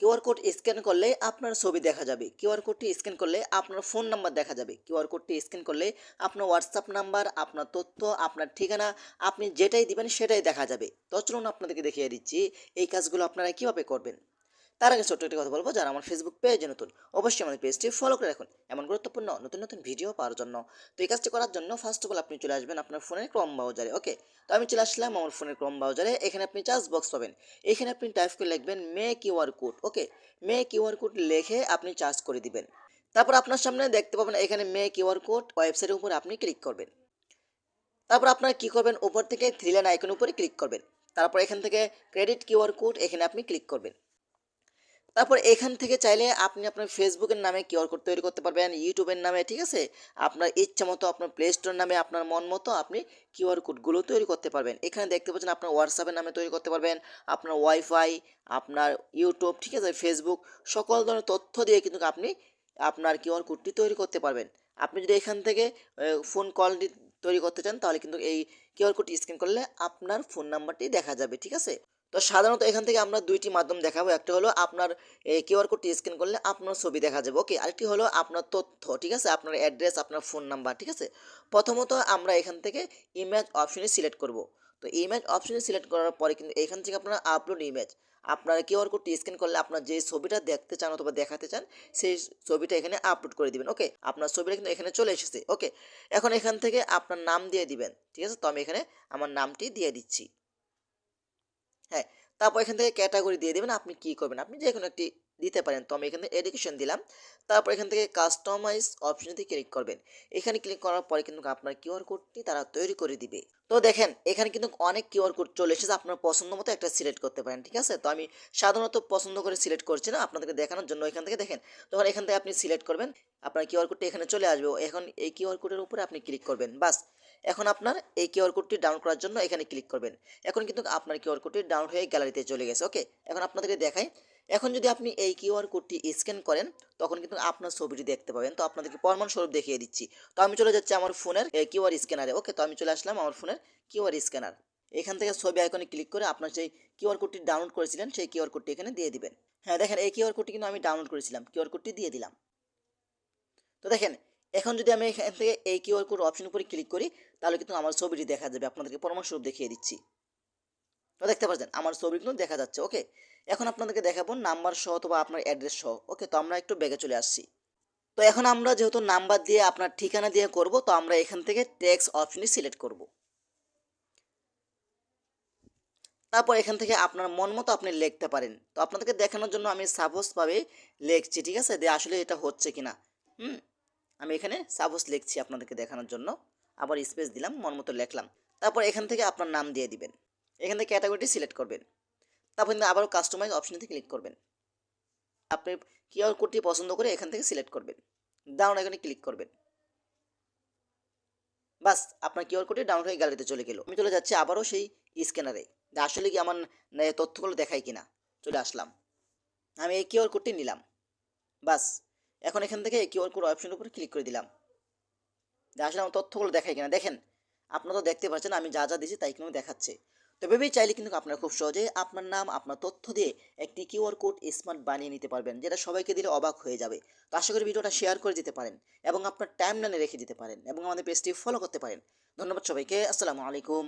QR code scan করলে আপনার ছবি দেখা যাবে। কিউআর কোডটি স্ক্যান করলে আপনার ফোন নাম্বার দেখা যাবে। কিউআর কোডটি স্ক্যান করলে আপনার হোয়াটসঅ্যাপ নাম্বার আপনার তথ্য, আপনার ঠিকানা, আপনি যেটাই দিবেন সেটাই দেখা যাবে। তো চলুন আপনাদেরকে দেখিয়ে দিচ্ছি এই কাজগুলো আপনারা কীভাবে করবেন। তার আগে ছোট্ট একটি কথা বলব, যারা আমার ফেসবুক পেজে নতুন, অবশ্যই আমাদের পেজটি ফলো করে রাখুন। এমন গুরুত্বপূর্ণ নতুন নতুন ভিডিও পাওয়ার জন্য। তো এই কাজটি করার জন্য ফার্স্ট অফ অল আপনি চলে আসবেন আপনার ফোনের ক্রম ব্রাউজারে ওকে তো আমি চলে আসলাম আমার ফোনের ক্রম ব্রাউজারে এখানে আপনি চার্জ বক্স পাবেন। এখানে আপনি টাইপ করে লিখবেন মে কিউআর কোড ওকে মে কিউআর কোড লিখে আপনি চার্জ করে দিবেন। তারপর আপনার সামনে দেখতে পাবেন এখানে মে কিউআর কোড ওয়েবসাইটের উপর আপনি ক্লিক করবেন। তারপর আপনারা কী করবেন? উপর থেকে থ্রি লাইন আইকন উপরে ক্লিক করবেন। তারপর এখান থেকে ক্রেডিট কিউআর কোড এখানে আপনি ক্লিক করবেন। তারপর এখান থেকে চাইলে আপনি আপনার ফেসবুকের নামে কিউআর কোড তৈরি করতে পারবেন ইউটিউবের নামে, ঠিক আছে? আপনার ইচ্ছা মতো আপনার প্লে স্টোর নামে, আপনার মন মতো আপনি কিউআর কোডগুলো তৈরি করতে পারবেন। এখানে দেখতে পাচ্ছেন আপনার হোয়াটসঅ্যাপের নামে তৈরি করতে পারবেন, আপনার ওয়াইফাই আপনার ইউটিউব ঠিক আছে? ফেসবুক সকল ধরনের তথ্য দিয়ে কিন্তু আপনি আপনার কিউআর কোডটি তৈরি করতে পারবেন। আপনি যদি এখান থেকে ফোন কলটি তৈরি করতে চান, তাহলে কিন্তু এই কিউআর কোডটি স্ক্যান করলে আপনার ফোন নাম্বারটি দেখা যাবে, ঠিক আছে? তো সাধারণত এখান থেকে আমরা দুইটি মাধ্যম দেখাবো। একটা হলো আপনার কিউআর কোডটি স্ক্যান করলে আপনার ছবি দেখা যাবে। ওকে, আরেকটি হলো আপনার তথ্য, ঠিক আছে? আপনার অ্যাড্রেস আপনার ফোন নাম্বার ঠিক আছে? প্রথমত আমরা এখান থেকে ইমেজ অপশনে সিলেক্ট করব। তো ইমেজ অপশনে সিলেক্ট করার পরে কিন্তু এখান থেকে আপনারা আপলোড ইমেজ আপনার কিউআর কোডটি স্ক্যান করলে আপনার যে ছবিটা দেখতে চান অথবা দেখাতে চান, সেই ছবিটা এখানে আপলোড করে দিবেন। ওকে, আপনার ছবিটা কিন্তু এখানে চলে এসেছে। ওকে, এখন এখান থেকে আপনার নাম দিয়ে দিবেন, ঠিক আছে? তো আমি এখানে আমার নামটি দিয়ে দিচ্ছি। হ্যাঁ তারপর এখান থেকে ক্যাটাগরি দিয়ে দেবেন আপনি কি করবেন। আপনি যে কোনো একটি দিতে পারেন। তো আমি এখানে এডুকেশন দিলাম। তারপর এখান থেকে কাস্টমাইজ অপশনেতে ক্লিক করবেন। এখানে ক্লিক করার পরে কিন্তু আপনার কিউআর কোডটি তারা তৈরি করে দিবে। তো দেখেন, এখানে কিন্তু অনেক কিউআর কোড চলে এসেছে। আপনার পছন্দ মতো একটা সিলেক্ট করতে পারেন, ঠিক আছে? তো আমি সাধারণত পছন্দ করে সিলেক্ট করছি না। আপনাদেরকে দেখানোর জন্য এখান থেকে দেখেন তখন এখান থেকে আপনি সিলেক্ট করবেন, আপনার কিউআর কোডটি এখানে চলে আসবে। এখন এই কিউআর কোডের উপরে আপনি ক্লিক করবেন, বাস। এখন আপনার এই কিউআর কোডটি ডাউনলোড করার জন্য এখানে ক্লিক করবেন। এখন কিন্তু আপনার কিউআর কোডটি ডাউনলোড হয়ে গ্যালারিতে চলে গেছে ওকে এখন আপনাদেরকে দেখাই এখন যদি আপনি এই কিউআর কোডটি স্ক্যান করেন, তখন কিন্তু আপনার ছবিটি দেখতে পাবেন। তো আপনাদেরকে প্রমাণস্বরূপ দেখিয়ে দিচ্ছি। তো আমি চলে যাচ্ছি আমার ফোনের কিউআর স্ক্যানারে। ওকে, তো আমি চলে আসলাম আমার ফোনের কিউআর স্ক্যানার। এখান থেকে ছবি আইকনে ক্লিক করে আপনার সেই কিউআর কোডটি ডাউনলোড করেছিলেন, সেই কিউআর কোডটি এখানে দিয়ে দিবেন। হ্যাঁ দেখেন, এই কিউআর কোডটি কিন্তু আমি ডাউনলোড করেছিলাম। কিউআর কোডটি দিয়ে দিলাম। তো দেখেন, এখন যদি আমি এখান থেকে এই কিউআর কোড অপশন উপরে ক্লিক করি, তাহলে কিন্তু আমার ছবিটি দেখা যাবে। আপনাদেরকে পরামর্শরূপ দেখিয়ে দিচ্ছি। তো দেখতে পাচ্ছেন, আমার ছবি কিন্তু দেখা যাচ্ছে ওকে এখন আপনাদেরকে দেখাবো নাম্বার সহ অথবা আপনার অ্যাড্রেস সহ ওকে তো আমরা একটু ব্যাগে চলে আসছি। তো এখন আমরা যেহেতু নাম্বার দিয়ে আপনার ঠিকানা দিয়ে করব, তো আমরা এখান থেকে ট্যাক্স অপশনই সিলেক্ট করব। তারপর এখান থেকে আপনার মন মতো আপনি লিখতে পারেন। তো আপনাদেরকে দেখানোর জন্য আমি সাপোজভাবে লিখছি, ঠিক আছে? যে আসলে এটা হচ্ছে কিনা। হুম? আমি এখানে সাপোজ লিখছি আপনাদেরকে দেখানোর জন্য। আবার স্পেস দিলাম, মন মতো লিখলাম। তারপর এখান থেকে আপনার নাম দিয়ে দিবেন। এখান থেকে ক্যাটাগরিটি সিলেক্ট করবেন। তারপর কিন্তু আবারও কাস্টমাইজ অপশনেতে ক্লিক করবেন। আপনি কিউআর কোডটি পছন্দ করে এখান থেকে সিলেক্ট করবেন। ডাউন এখানে ক্লিক করবেন। বাস, আপনার কিউআর কোডটি ডাউন হয়ে গ্যালারিতে চলে গেল। আমি চলে যাচ্ছি আবারও সেই স্ক্যানারে আসলে কি আমার তথ্যগুলো দেখায় কিনা। চলে আসলাম। আমি এই কিউআর কোডটি নিলাম। বাস, এখন এখান থেকে এই কিউআর কোড অপশনের উপরে ক্লিক করে দিলাম। আসলে আমার তথ্যগুলো দেখায় কিনা। দেখেন, আপনারা তো দেখতে পাচ্ছেন আমি যা যা দিয়েছি তাই কিন্তু দেখাচ্ছে। তো ভেবেই চাইলে কিন্তু আপনারা খুব সহজে আপনার নাম, আপনার তথ্য দিয়ে একটি কিউআর কোড স্মার্ট বানিয়ে নিতে পারবেন, যেটা সবাইকে দিলে অবাক হয়ে যাবে। তো আশা করি ভিডিওটা শেয়ার করে দিতে পারেন এবং আপনার টাইম লাইনে রেখে দিতে পারেন এবং আমাদের পেজটি ফলো করতে পারেন। ধন্যবাদ সবাইকে, আসসালামু আলাইকুম।